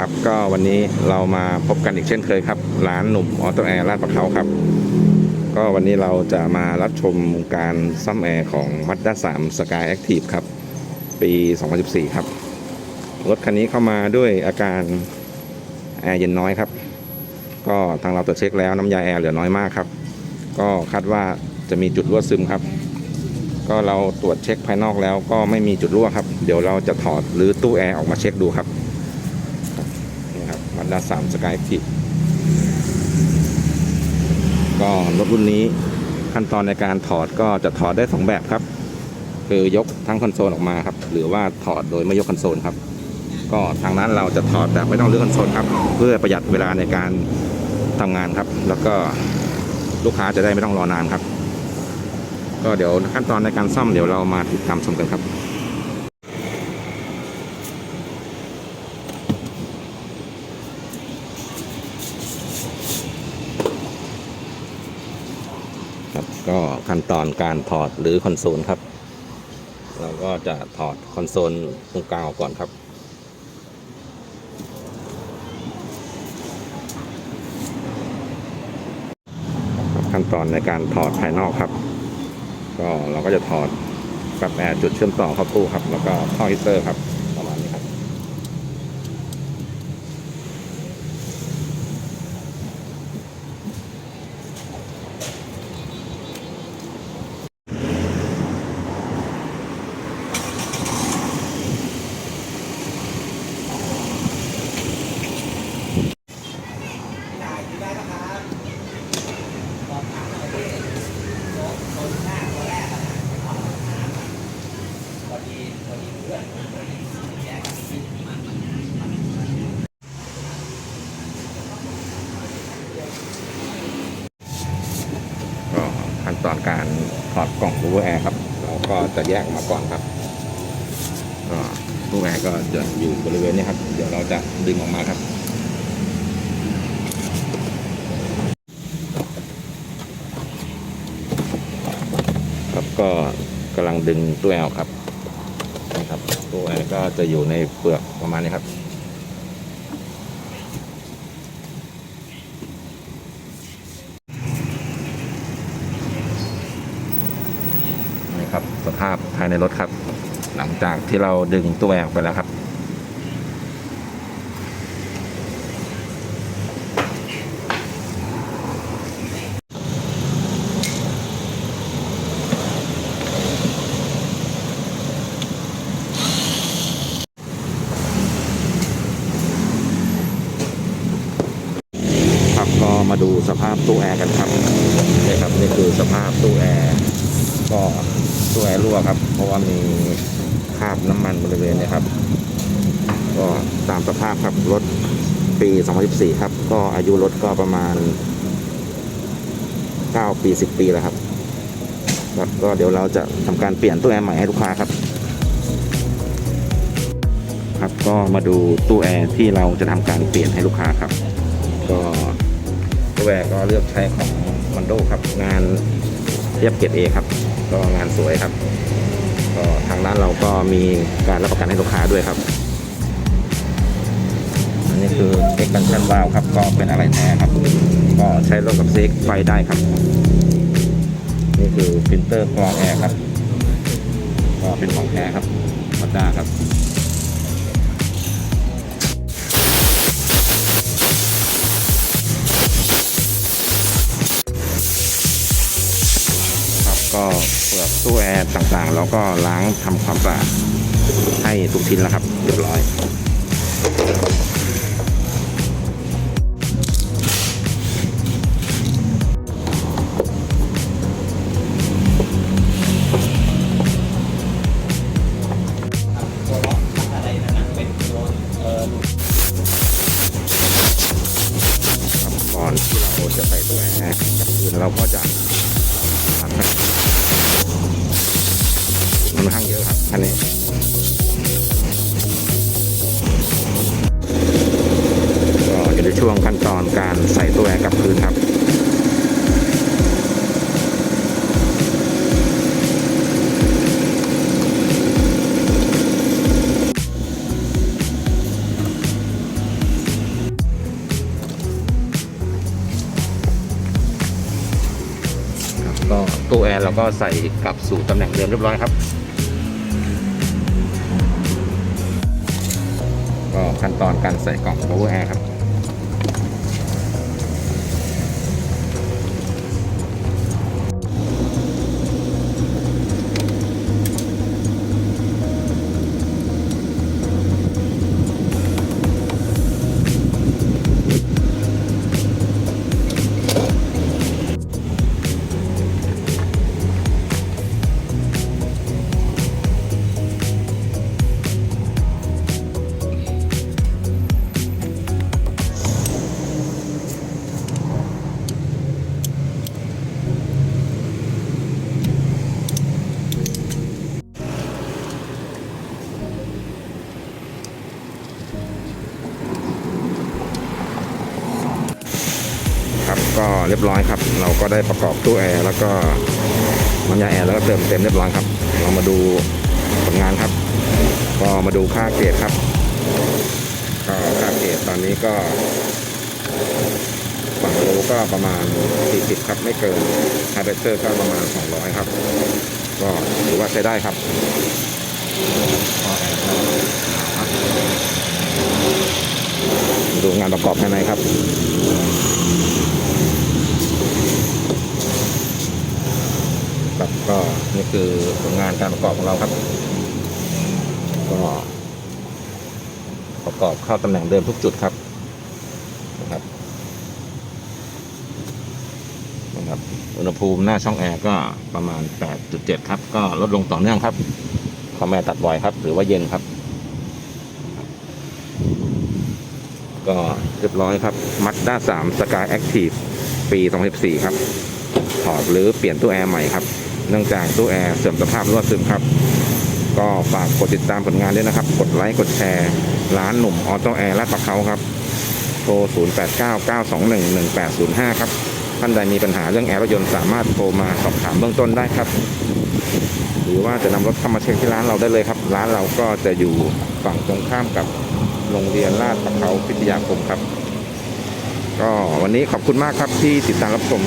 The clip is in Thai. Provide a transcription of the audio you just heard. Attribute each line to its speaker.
Speaker 1: ครับ ก็วันนี้เรามาพบกันอีกเช่นเคยครับ ร้านหนุ่มออโตแอร์ลาดประเขาครับ ก็วันนี้เราจะมารับชมการซ่อมแอร์ของ Mazda 3 Sky Active ครับ ปี 2014 ครับ รถคันนี้เข้ามาด้วยอาการแอร์เย็นน้อยครับ ก็ทางเราตรวจเช็คแล้วน้ำยาแอร์เหลือน้อยมากครับ ก็คาดว่าจะมีจุดรั่วซึมครับก็เราตรวจเช็คภายนอกแล้วก็ไม่มีจุดรั่วครับ เดี๋ยวเราจะถอดหรือตู้แอร์ออกมาเช็คดูครับ นี่ครับมาด้าสามสกายคิก็รถรุ่นนี้ขั้นตอนในการถอดก็จะถอดได้สองแบบครับ คือยกทั้งคอนโซลออกมาครับ หรือว่าถอดโดยไม่ยกคอนโซลครับ ก็ทางนั้นเราจะถอดแบบไม่ต้องเลือกคอนโซลครับ เพื่อประหยัดเวลาในการทำงานครับ แล้วก็ลูกค้าจะได้ไม่ต้องรอนานครับ ก็เดี๋ยวขั้นตอนในการซ่อมเดี๋ยวเรามาติดตามชมกันครับ ก็ขั้นตอนการถอดหรือคอนโซลครับ เราก็จะถอดคอนโซลตรงกลางออกก่อนครับขั้นตอนในการถอดภายนอกครับ ก็เราก็จะถอดปรับแอร์จุดเชื่อมต่อเข้าตู้ครับ แล้วก็ท่อฮีตเตอร์ครับระมาณนี้ครับ ก็ขั้นตอนการถ อดกล่องรูแอร์ครับ เราก็จะแยกออกมาก่อนครับก็รูแอร์ก็จะอยู่บริเวณนี้ครับ เดี๋ยวเราจะดึงออกมาครับครับก็กำลังดึงตู้แอร์ครับนะครับตู้แอร์ก็จะอยู่ในเปลือกประมาณนี้ครับ ครับ สภาพภายในรถครับ หลังจากที่เราดึงตัวแอร์ออกไปแล้วครับ ครับก็มาดูสภาพตู้แอร์กันครับนี่ครับนี่คือสภาพตู้แอร์ก็ ตู้แอร์รั่วครับ เพราะว่ามีคราบน้ำมันบริเวณนี้ครับ ก็ตามสภาพครับรถปี 2014 ครับ ก็อายุรถก็ประมาณ 9 ปี 10 ปีแล้วครับครับก็เดี๋ยวเราจะทำการเปลี่ยนตู้แอร์ใหม่ให้ลูกค้าครับ ครับก็มาดูตู้แอร์ที่เราจะทำการเปลี่ยนให้ลูกค้าครับ ก็ตัวแวร์ก็เลือกใช้ของคอนโดครับ งานเรียบเกรดเอครับ ก็งานสวยครับ ก็ทางด้านเราก็มีการรับประกันให้ลูกค้าด้วยครับ อันนี้คือเอ็กกันชันวาลครับ ก็เป็นอะไรแท้ครับ ก็ใช้ร่วมกับเซ็กไฟได้ครับ นี่คือฟิลเตอร์กรองแอร์ครับ ก็เป็นของแท้ครับมาด้าครับ ก็เปลือกตู้แอร์ต่างๆ แล้วก็ล้างทำความสะอาดให้ทุกชิ้นแล้วครับเรียบร้อยครับก่อนที่เราจะใส่ตู้แอร์กับคืนเราก็จะ ค่อนข้างเยอะครับคันนี้ก็นช่วงขั้นตอนการใส่ตัวแอร์กลับพื้นครับก็ตัวแอร์เราก็ใส่กลับสู่ตำแหน่งเดิมเรียบร้อยครับ ก็ขั้นตอนการใส่กล่อง power air ครับ ก็เรียบร้อยครับ เราก็ได้ประกอบตู้แอร์แล้วก็น้ำยาแอร์แล้วก็เติมเต็มเรียบร้อยครับ เรามาดูผลงานครับ ก็มาดูค่าเกรดครับก็ค่าเกรดตอนนี้ก็ฝั่งโลก็ประมาณ 40 ครับ ไม่เกินฮาร์เบเตอร์ก็ประมาณ 200 ครับ ก็ถือว่าใช้ได้ครับดูงานประกอบภายในครับ ครับก็นี่คือผลงานการประกอบของเราครับ ก็ ประกอบเข้าตำแหน่งเดิมทุกจุดครับนะครับนะครับ อุณหภูมิหน้าช่องแอร์ก็ประมาณ 8.7 ครับ ก็ลดลงต่อเนื่องครับคอมแอร์ตัดบ่อยครับ หรือว่าเย็นครับ ก็เรียบร้อยครับ Mazda 3 Sky Active ปี 2014 ครับถอดหรือเปลี่ยนตู้แอร์ใหม่ครับ เนื่องจากตู้แอร์เสื่อมสภาพรั่วซึมครับ ก็ฝากกดติดตามผลงานด้วยนะครับ กดไลค์กดแชร์ร้านหนุ่มออโต้แอร์ลาดประเขาครับโทร 0899211805 ครับท่านใดมีปัญหาเรื่องแอร์รถยนต์สามารถโทรมาสอบถามเบื้องต้นได้ครับ หรือว่าจะนำรถเข้ามาเช็คที่ร้านเราได้เลยครับ ร้านเราก็จะอยู่ฝั่งตรงข้ามกับโรงเรียนลาดประเขาพิทยาคมครับ ก็วันนี้ขอบคุณมากครับที่ติดตามรับชม